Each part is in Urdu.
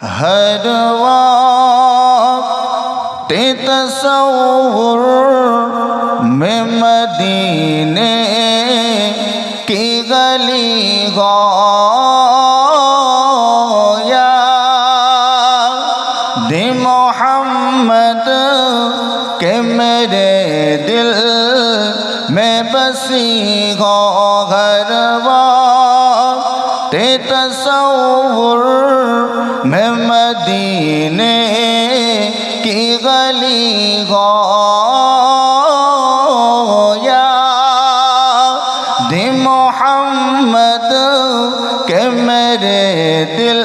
ہر وقت تصور میں مدینے کی گلی گویا دی محمد کہ میرے دل میں بسی گو گھر تے تصور میں مدینے کی گلی گویا دی محمد کہ میرے دل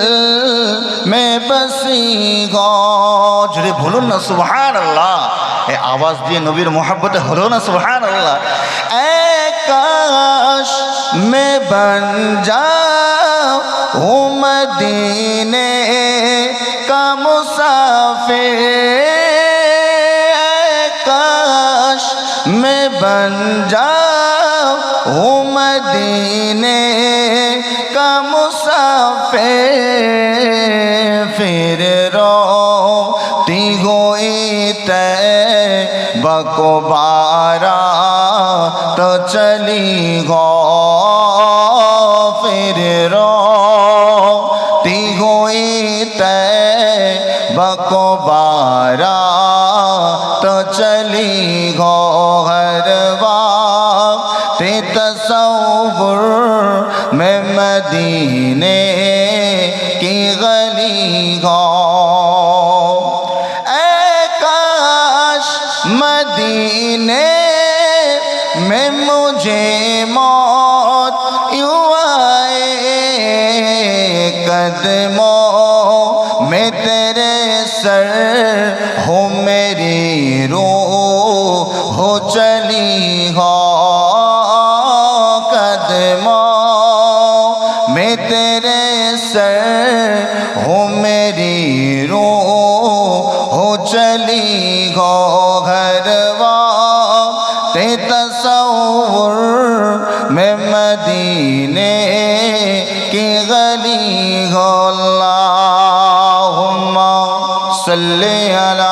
میں بسی گو جڑے بھولو نا، سبحان اللہ۔ اے آواز دیے نبیر محبت ہلو نا، سبحان اللہ۔ اے کاش میں بن جاؤں مدینے کا مسافر اے کاش میں بن جاؤں مدینے کا مسافر پھر روتی ہوئی تے بکو بارا تو چلی گو پھر روتی تے بکو تو چلی گو ہر وقت تصور میں مدینے کی گلی گو اے کاش مدینے میں مجھے موت یوں آئے قدموں میں تیرے سر ہو میری روح ہو چلی ہو قدموں میں تیرے سر ہو میری روح ہو چلی گو گھر تے تصور میں مدینے کی گلی گو صلي على